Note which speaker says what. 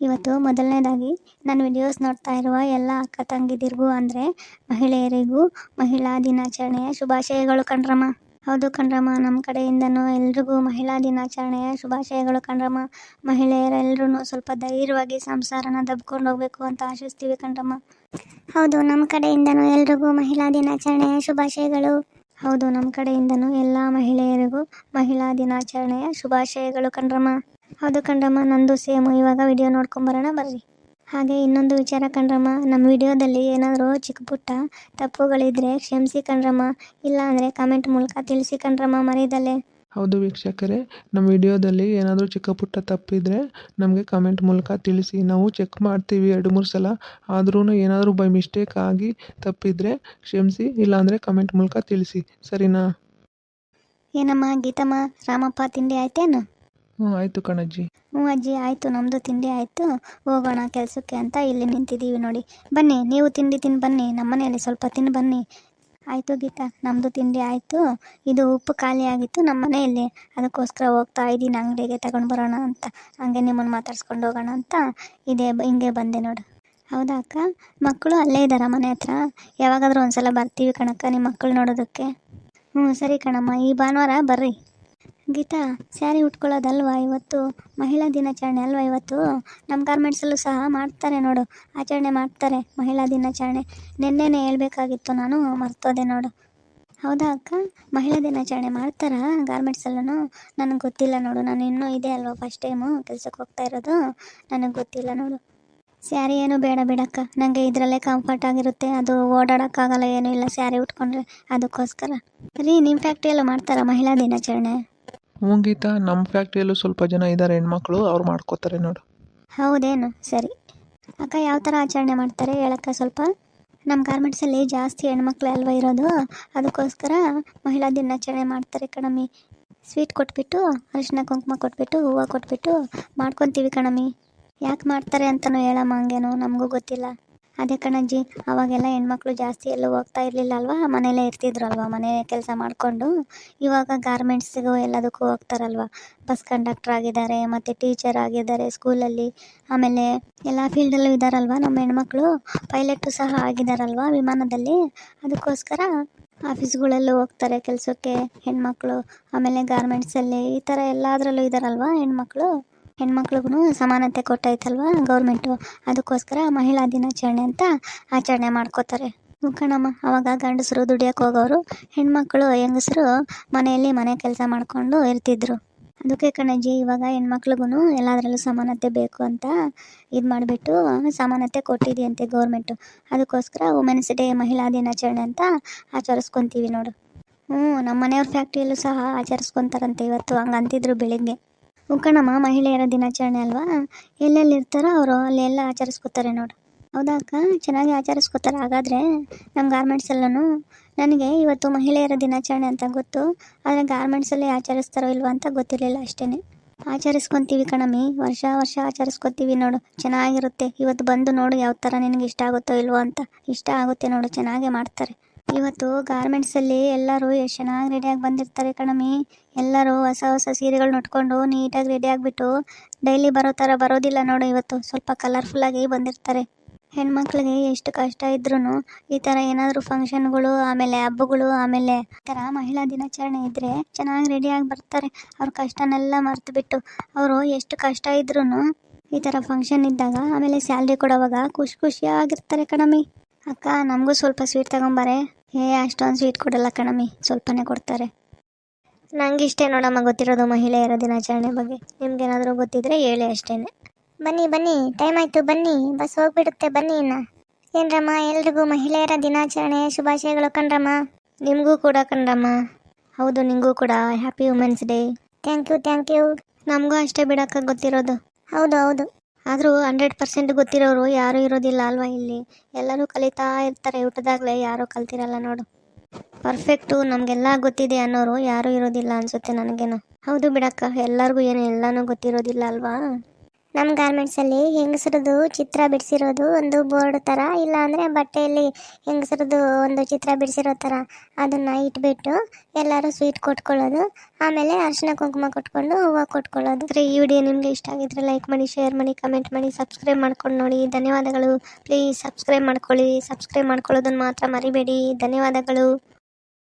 Speaker 1: ಇವತ್ತು ಮೊದಲನೇದಾಗಿ ನಾನು ವಿಡಿಯೋಸ್ ನೋಡ್ತಾ ಇರುವ ಎಲ್ಲ ಅಕ್ಕ ತಂಗಿದಿರಿಗೂ ಅಂದರೆ ಮಹಿಳೆಯರಿಗೂ ಮಹಿಳಾ ದಿನಾಚರಣೆಯ ಶುಭಾಶಯಗಳು ಕಣ್ರಮ್ಮ. ಹೌದು ಕಣ್ರಮ್ಮ ನಮ್ಮ ಕಡೆಯಿಂದನೂ ಎಲ್ರಿಗೂ ಮಹಿಳಾ ದಿನಾಚರಣೆಯ ಶುಭಾಶಯಗಳು ಕಣ್ರಮ್ಮ. ಮಹಿಳೆಯರೆಲ್ಲರೂ ಸ್ವಲ್ಪ ಧೈರ್ಯವಾಗಿ ಸಂಸಾರನ ದಬ್ಕೊಂಡು ಹೋಗ್ಬೇಕು ಅಂತ ಆಶಿಸ್ತೀವಿ ಕಣ್ರಮ್ಮ. ಹೌದು ನಮ್ಮ ಕಡೆಯಿಂದನೂ ಎಲ್ರಿಗೂ ಮಹಿಳಾ ದಿನಾಚರಣೆಯ ಶುಭಾಶಯಗಳು. ಹೌದು ನಮ್ಮ ಕಡೆಯಿಂದನೂ ಎಲ್ಲ ಮಹಿಳೆಯರಿಗೂ ಮಹಿಳಾ ದಿನಾಚರಣೆಯ ಶುಭಾಶಯಗಳು ಕಣ್ರಮ್ಮ. ಹೌದು ಕಣ್ರಮ್ಮ ನಂದು ಸೇಮ್ ಇವಾಗ ವಿಡಿಯೋ ನೋಡ್ಕೊಂಬರೋಣ ಬರ್ರಿ. ಹಾಗೆ ಇನ್ನೊಂದು ವಿಚಾರ ಕಣ್ರಮ್ಮ ನಮ್ಮ ವಿಡಿಯೋದಲ್ಲಿ ಏನಾದರೂ ಚಿಕ್ಕ ಪುಟ್ಟ ತಪ್ಪುಗಳಿದ್ರೆ ಕ್ಷಮಿಸಿ ಕಣ್ರಮ್ಮ ಇಲ್ಲ ಅಂದರೆ ಕಮೆಂಟ್ ಮೂಲಕ ತಿಳಿಸಿ ಕಣ್ರಮ್ಮ ಮರೀದಲ್ಲೇ
Speaker 2: ಹೌದು ವೀಕ್ಷಕರೇ ನಮ್ಮ ವಿಡಿಯೋದಲ್ಲಿ ಏನಾದರೂ ಚಿಕ್ಕ ಪುಟ್ಟ ತಪ್ಪಿದ್ರೆ ನಮಗೆ ಕಮೆಂಟ್ ಮೂಲಕ ತಿಳಿಸಿ. ನಾವು ಚೆಕ್ ಮಾಡ್ತೀವಿ ಎರಡು ಮೂರು ಸಲ. ಆದ್ರೂ ಏನಾದರೂ ಬೈ ಮಿಸ್ಟೇಕ್ ಆಗಿ ತಪ್ಪಿದರೆ ಕ್ಷಮಿಸಿ ಇಲ್ಲಾಂದರೆ ಕಮೆಂಟ್ ಮೂಲಕ ತಿಳಿಸಿ. ಸರಿನಾ?
Speaker 1: ಏನಮ್ಮ ಗೀತಮ್ಮ ರಾಮಪ್ಪ ತಿಂಡಿ ಆಯ್ತೇನು?
Speaker 2: ಹ್ಞೂ, ಆಯಿತು ಕಣಜ್ಜಿ.
Speaker 1: ಹ್ಞೂ ಅಜ್ಜಿ, ಆಯಿತು. ನಮ್ಮದು ತಿಂಡಿ ಆಯಿತು. ಹೋಗೋಣ ಕೆಲಸಕ್ಕೆ ಅಂತ ಇಲ್ಲಿ ನಿಂತಿದ್ದೀವಿ ನೋಡಿ. ಬನ್ನಿ, ನೀವು ತಿಂಡಿ ತಿನ್ ಬನ್ನಿ. ನಮ್ಮ ಮನೆಯಲ್ಲಿ ಸ್ವಲ್ಪ ತಿಂದು ಬನ್ನಿ. ಆಯಿತು ಗೀತಾ ನಮ್ಮದು ತಿಂಡಿ ಆಯಿತು. ಇದು ಉಪ್ಪು ಖಾಲಿ ಆಗಿತ್ತು ನಮ್ಮ ಮನೆಯಲ್ಲಿ. ಅದಕ್ಕೋಸ್ಕರ ಹೋಗ್ತಾ ಇದ್ದೀನಿ, ಅಂಗಡಿಗೆ ತಗೊಂಡು ಬರೋಣ ಅಂತ. ಹಂಗೆ ನಿಮ್ಮನ್ನು ಮಾತಾಡ್ಸ್ಕೊಂಡು ಹೋಗೋಣ ಅಂತ ಇದೇ, ಹಿಂಗೆ ಬಂದೆ ನೋಡು. ಹೌದಾ ಅಕ್ಕ? ಮಕ್ಕಳು ಅಲ್ಲೇ ಇದ್ದಾರಾ ಮನೆ ಹತ್ರ? ಯಾವಾಗಾದರೂ ಒಂದ್ಸಲ ಬರ್ತೀವಿ ಕಣಕ್ಕ ನಿಮ್ಮ ಮಕ್ಕಳು ನೋಡೋದಕ್ಕೆ. ಹ್ಞೂ, ಸರಿ ಕಣಮ್ಮ. ಈ ಭಾನುವಾರ ಬರ್ರಿ. ಗೀತಾ, ಸ್ಯಾರಿ ಉಟ್ಕೊಳ್ಳೋದಲ್ವಾ ಇವತ್ತು? ಮಹಿಳಾ ದಿನಾಚರಣೆ ಅಲ್ವಾ ಇವತ್ತು? ನಮ್ಮ ಗಾರ್ಮೆಂಟ್ಸಲ್ಲೂ ಸಹ ಮಾಡ್ತಾರೆ ನೋಡು. ಆಚರಣೆ ಮಾಡ್ತಾರೆ ಮಹಿಳಾ ದಿನಾಚರಣೆ. ನಿನ್ನೆನೇ ಹೇಳ್ಬೇಕಾಗಿತ್ತು ನಾನು, ಮರ್ತೋದೆ ನೋಡು. ಹೌದಾ ಅಕ್ಕ? ಮಹಿಳಾ ದಿನಾಚರಣೆ ಮಾಡ್ತಾರಾ ಗಾರ್ಮೆಂಟ್ಸಲ್ಲೂ ನನಗೆ ಗೊತ್ತಿಲ್ಲ ನೋಡು. ನಾನು ಇನ್ನೂ ಇದೆ ಅಲ್ವಾ ಫಸ್ಟ್ ಟೈಮು ಕೆಲಸಕ್ಕೆ ಹೋಗ್ತಾ ಇರೋದು. ನನಗೆ ಗೊತ್ತಿಲ್ಲ ನೋಡು. ಸ್ಯಾರಿ ಏನು ಬೇಡ ಬಿಡಕ್ಕ. ನನಗೆ ಇದರಲ್ಲೇ ಕಂಫರ್ಟ್ ಆಗಿರುತ್ತೆ. ಅದು ಓಡಾಡೋಕ್ಕಾಗಲ್ಲ, ಏನೂ ಇಲ್ಲ ಸ್ಯಾರಿ ಉಟ್ಕೊಂಡ್ರೆ. ಅದಕ್ಕೋಸ್ಕರ. ರೀ ನಿಮ್ಮ ಫ್ಯಾಕ್ಟ್ರಿಯಲ್ಲೂ ಮಾಡ್ತಾರಾ ಮಹಿಳಾ ದಿನಾಚರಣೆ?
Speaker 2: ಹ್ಞೂ ನಮ್ಮ ಫ್ಯಾಕ್ಟ್ರಿಯಲ್ಲೂ ಸ್ವಲ್ಪ ಜನ ಇದ್ದಾರೆ ಹೆಣ್ಮಕ್ಳು, ಅವ್ರು ಮಾಡ್ಕೋತಾರೆ ನೋಡು.
Speaker 1: ಹೌದೇನು? ಸರಿ. ಅಕ್ಕ ಯಾವ ಥರ ಆಚರಣೆ ಮಾಡ್ತಾರೆ? ಹೇಳಕ್ಕ ಸ್ವಲ್ಪ. ನಮ್ಮ ಗಾರ್ಮೆಂಟ್ಸಲ್ಲಿ ಜಾಸ್ತಿ ಹೆಣ್ಮಕ್ಳು ಅಲ್ವಾ ಇರೋದು? ಅದಕ್ಕೋಸ್ಕರ ಮಹಿಳಾ ದಿನಾಚರಣೆ ಮಾಡ್ತಾರೆ ಕಣಮ್ಮಿ. ಸ್ವೀಟ್ ಕೊಟ್ಬಿಟ್ಟು ಅರಿಶಿನ ಕುಂಕುಮ ಕೊಟ್ಬಿಟ್ಟು, ಹೂವು ಕೊಟ್ಬಿಟ್ಟು ಮಾಡ್ಕೊತೀವಿ ಕಣಮ್ಮಿ. ಯಾಕೆ ಮಾಡ್ತಾರೆ ಅಂತಲೂ ಹೇಳಮ್ಮ ಹಂಗೇನು, ನಮಗೂ ಗೊತ್ತಿಲ್ಲ. ಅದೇ ಕಣಜ್ಜಿ, ಅವಾಗೆಲ್ಲ ಹೆಣ್ಮಕ್ಳು ಜಾಸ್ತಿ ಎಲ್ಲೂ ಹೋಗ್ತಾ ಇರಲಿಲ್ಲ ಅಲ್ವಾ? ಮನೆಯಲ್ಲೇ ಇರ್ತಿದ್ರು ಅಲ್ವಾ ಮನೆ ಕೆಲಸ ಮಾಡಿಕೊಂಡು ಇವಾಗ ಗಾರ್ಮೆಂಟ್ಸಿಗೂ ಎಲ್ಲದಕ್ಕೂ ಹೋಗ್ತಾರಲ್ವ? ಬಸ್ ಕಂಡಕ್ಟರ್ ಆಗಿದ್ದಾರೆ, ಮತ್ತು ಟೀಚರ್ ಆಗಿದ್ದಾರೆ ಸ್ಕೂಲಲ್ಲಿ ಆಮೇಲೆ ಎಲ್ಲ ಫೀಲ್ಡಲ್ಲೂ ಇದ್ದಾರಲ್ವ ನಮ್ಮ ಹೆಣ್ಮಕ್ಳು? ಪೈಲಟು ಸಹ ಆಗಿದ್ದಾರಲ್ವ ವಿಮಾನದಲ್ಲಿ? ಅದಕ್ಕೋಸ್ಕರ ಆಫೀಸ್ಗಳಲ್ಲೂ ಹೋಗ್ತಾರೆ ಕೆಲಸಕ್ಕೆ ಹೆಣ್ಮಕ್ಳು. ಆಮೇಲೆ ಗಾರ್ಮೆಂಟ್ಸಲ್ಲಿ ಈ ಥರ ಎಲ್ಲದರಲ್ಲೂ ಇದ್ದಾರಲ್ವ ಹೆಣ್ಮಕ್ಳು? ಹೆಣ್ಮಕ್ಳಿಗೂ ಸಮಾನತೆ ಕೊಟ್ಟೈತಲ್ವಾ? ಗೌರ್ಮೆಂಟು ಅದಕ್ಕೋಸ್ಕರ ಮಹಿಳಾ ದಿನಾಚರಣೆ ಅಂತ ಆಚರಣೆ ಮಾಡ್ಕೋತಾರೆ. ಕಣಮ್ಮ ಅವಾಗ ಗಂಡಸರು ದುಡಿಯೋಕೆ ಹೋಗೋರು, ಹೆಣ್ಮಕ್ಳು, ಹೆಂಗಸರು ಮನೆಯಲ್ಲಿ ಮನೆ ಕೆಲಸ ಮಾಡಿಕೊಂಡು ಇರ್ತಿದ್ರು. ಅದಕ್ಕೆ ಕಣಜ್ಜಿ, ಇವಾಗ ಹೆಣ್ಮಕ್ಳಿಗೂ ಎಲ್ಲದರಲ್ಲೂ ಸಮಾನತೆ ಬೇಕು ಅಂತ ಇದು ಮಾಡಿಬಿಟ್ಟು ಸಮಾನತೆ ಕೊಟ್ಟಿದೆಯಂತೆ ಗೌರ್ಮೆಂಟು. ಅದಕ್ಕೋಸ್ಕರ ವುಮೆನ್ಸ್ ಡೇ ಮಹಿಳಾ ದಿನಾಚರಣೆ ಅಂತ ಆಚರಿಸ್ಕೊತೀವಿ ನೋಡು. ಹ್ಞೂ ನಮ್ಮ ಮನೆಯವ್ರ ಫ್ಯಾಕ್ಟ್ರಿಯಲ್ಲೂ ಸಹ ಆಚರಿಸ್ಕೊತಾರಂತೆ ಇವತ್ತು. ಹಂಗಂತಿದ್ರು ಬೆಳಿಗ್ಗೆ. ಹ್ಞೂ ಕಣಮ್ಮ ಮಹಿಳೆಯರ ದಿನಾಚರಣೆ ಅಲ್ವಾ? ಎಲ್ಲೆಲ್ಲಿ ಇರ್ತಾರೋ ಅವರು ಅಲ್ಲೆಲ್ಲ ಆಚರಿಸ್ಕೊತಾರೆ ನೋಡು. ಹೌದಾ ಅಕ್ಕ? ಚೆನ್ನಾಗಿ ಆಚರಿಸ್ಕೊತಾರೆ. ಹಾಗಾದರೆ ನಮ್ಮ ಗಾರ್ಮೆಂಟ್ಸ್ ಎಲ್ಲನು ನನಗೆ ಇವತ್ತು ಮಹಿಳೆಯರ ದಿನಾಚರಣೆ ಅಂತ ಗೊತ್ತು. ಆದರೆ ಗಾರ್ಮೆಂಟ್ಸಲ್ಲಿ ಆಚರಿಸ್ತಾರೋ ಇಲ್ವಾ ಅಂತ ಗೊತ್ತಿರಲಿಲ್ಲ ಅಷ್ಟೇ ಆಚರಿಸ್ಕೊತೀವಿ ಕಣಮ್ಮಿ. ವರ್ಷ ವರ್ಷ ಆಚರಿಸ್ಕೊತೀವಿ ನೋಡು. ಚೆನ್ನಾಗಿರುತ್ತೆ. ಇವತ್ತು ಬಂದು ನೋಡು ಯಾವ ಥರ ನಿನಗೆ ಇಷ್ಟ ಆಗುತ್ತೋ ಇಲ್ವೋ ಅಂತ. ಇಷ್ಟ ಆಗುತ್ತೆ ನೋಡು. ಚೆನ್ನಾಗೇ ಮಾಡ್ತಾರೆ. ಇವತ್ತು ಗಾರ್ಮೆಂಟ್ಸಲ್ಲಿ ಎಲ್ಲರೂ ಎಷ್ಟು ಚೆನ್ನಾಗಿ ರೆಡಿಯಾಗಿ ಬಂದಿರ್ತಾರೆ ಕಣಮಿ ಎಲ್ಲರೂ ಹೊಸ ಹೊಸ ಸೀರೆಗಳು ಉಟ್ಕೊಂಡು ನೀಟಾಗಿ ರೆಡಿ ಆಗಿಬಿಟ್ಟು ಡೈಲಿ ಬರೋ ಥರ ಬರೋದಿಲ್ಲ ನೋಡು ಇವತ್ತು. ಸ್ವಲ್ಪ ಕಲರ್ಫುಲ್ಲಾಗಿ ಬಂದಿರ್ತಾರೆ. ಹೆಣ್ಮಕ್ಳಿಗೆ ಎಷ್ಟು ಕಷ್ಟ ಇದ್ರೂ ಈ ಥರ ಏನಾದರೂ ಫಂಕ್ಷನ್ಗಳು ಆಮೇಲೆ ಹಬ್ಬಗಳು, ಆಮೇಲೆ ಈ ಥರ ಮಹಿಳಾ ದಿನಾಚರಣೆ ಇದ್ದರೆ ಚೆನ್ನಾಗಿ ರೆಡಿ ಆಗಿ ಬರ್ತಾರೆ. ಅವ್ರ ಕಷ್ಟನೆಲ್ಲ ಮರ್ತು ಅವರು ಎಷ್ಟು ಕಷ್ಟ ಇದ್ರೂ ಈ ಥರ ಫಂಕ್ಷನ್ ಇದ್ದಾಗ ಆಮೇಲೆ ಸ್ಯಾಲ್ರಿ ಕೊಡೋವಾಗ ಖುಷಿ ಖುಷಿಯಾಗಿರ್ತಾರೆ ಕಣಮ್ಮಿ. ಅಕ್ಕ, ನಮಗೂ ಸ್ವಲ್ಪ ಸ್ವೀಟ್ ತಗೊಂಬಾರೆ. ಏ, ಅಷ್ಟೊಂದು ಸ್ವೀಟ್ ಕೊಡಲ್ಲ ಕಣಮ್ಮಿ, ಸ್ವಲ್ಪನೇ ಕೊಡ್ತಾರೆ. ನಂಗೆ ಇಷ್ಟೇ ನೋಡಮ್ಮ ಗೊತ್ತಿರೋದು ಮಹಿಳೆಯರ ದಿನಾಚರಣೆ ಬಗ್ಗೆ. ನಿಮ್ಗೇನಾದರೂ ಗೊತ್ತಿದ್ರೆ ಹೇಳಿ ಅಷ್ಟೇ
Speaker 3: ಬನ್ನಿ ಬನ್ನಿ ಟೈಮ್ ಆಯಿತು, ಬನ್ನಿ ಬಸ್ ಹೋಗ್ಬಿಡುತ್ತೆ, ಬನ್ನಿ ಇನ್ನ. ಏನ್ರಮ್ಮ, ಎಲ್ರಿಗೂ ಮಹಿಳೆಯರ ದಿನಾಚರಣೆ ಶುಭಾಶಯಗಳು ಕಣ್ರಮ್ಮ.
Speaker 1: ನಿಮಗೂ ಕೂಡ ಕಣ್ರಮ್ಮ. ಹೌದು ನಿಮಗೂ ಕೂಡ. Happy women's day
Speaker 3: thank you thank you
Speaker 1: ನಮಗೂ ಅಷ್ಟೇ ಬಿಡಕ್ಕ ಗೊತ್ತಿರೋದು.
Speaker 3: ಹೌದು ಹೌದು.
Speaker 1: ಆದರೂ ಹಂಡ್ರೆಡ್ ಪರ್ಸೆಂಟ್ ಗೊತ್ತಿರೋರು ಯಾರೂ ಇರೋದಿಲ್ಲ ಅಲ್ವಾ ಇಲ್ಲಿ? ಎಲ್ಲರೂ ಕಲಿತಾ ಇರ್ತಾರೆ ಊಟದಾಗಲೇ, ಯಾರೂ ಕಲ್ತಿರಲ್ಲ ನೋಡು. ಪರ್ಫೆಕ್ಟು ನಮಗೆಲ್ಲ ಗೊತ್ತಿದೆ ಅನ್ನೋರು ಯಾರೂ ಇರೋದಿಲ್ಲ ಅನ್ಸುತ್ತೆ ನನಗೇನು. ಹೌದು ಬಿಡಕ್ಕ, ಎಲ್ಲರಿಗೂ ಏನು, ಎಲ್ಲನೂ ಗೊತ್ತಿರೋದಿಲ್ಲ ಅಲ್ವಾ? ನಮ್ಮ ಗಾರ್ಮೆಂಟ್ಸಲ್ಲಿ ಹೆಂಗಸರದು ಚಿತ್ರ ಬಿಡಿಸಿರೋದು ಒಂದು ಬೋರ್ಡ್ ಥರ ಇಲ್ಲ ಅಂದರೆ ಬಟ್ಟೆಯಲ್ಲಿ ಹೆಂಗಸರದು ಒಂದು ಚಿತ್ರ ಬಿಡಿಸಿರೋ ಥರ ಅದನ್ನು ಇಟ್ಬಿಟ್ಟು ಎಲ್ಲರೂ ಸ್ವೀಟ್ ಕೊಟ್ಕೊಳ್ಳೋದು. ಆಮೇಲೆ ಅರಿಶಿನ ಕುಂಕುಮ ಕೊಟ್ಕೊಂಡು ಹೂವು ಕೊಟ್ಕೊಳ್ಳೋದು.
Speaker 4: ಆದರೆ ಈ ವಿಡಿಯೋ ನಿಮಗೆ ಇಷ್ಟ ಆಗಿದ್ರೆ ಲೈಕ್ ಮಾಡಿ ಶೇರ್ ಮಾಡಿ ಕಮೆಂಟ್ ಮಾಡಿ ಸಬ್ಸ್ಕ್ರೈಬ್ ಮಾಡ್ಕೊಂಡು ನೋಡಿ. ಧನ್ಯವಾದಗಳು. ಪ್ಲೀಸ್ ಸಬ್ಸ್ಕ್ರೈಬ್ ಮಾಡ್ಕೊಳ್ಳಿ. ಸಬ್ಸ್ಕ್ರೈಬ್ ಮಾಡ್ಕೊಳ್ಳೋದನ್ನು ಮಾತ್ರ ಮರಿಬೇಡಿ. ಧನ್ಯವಾದಗಳು.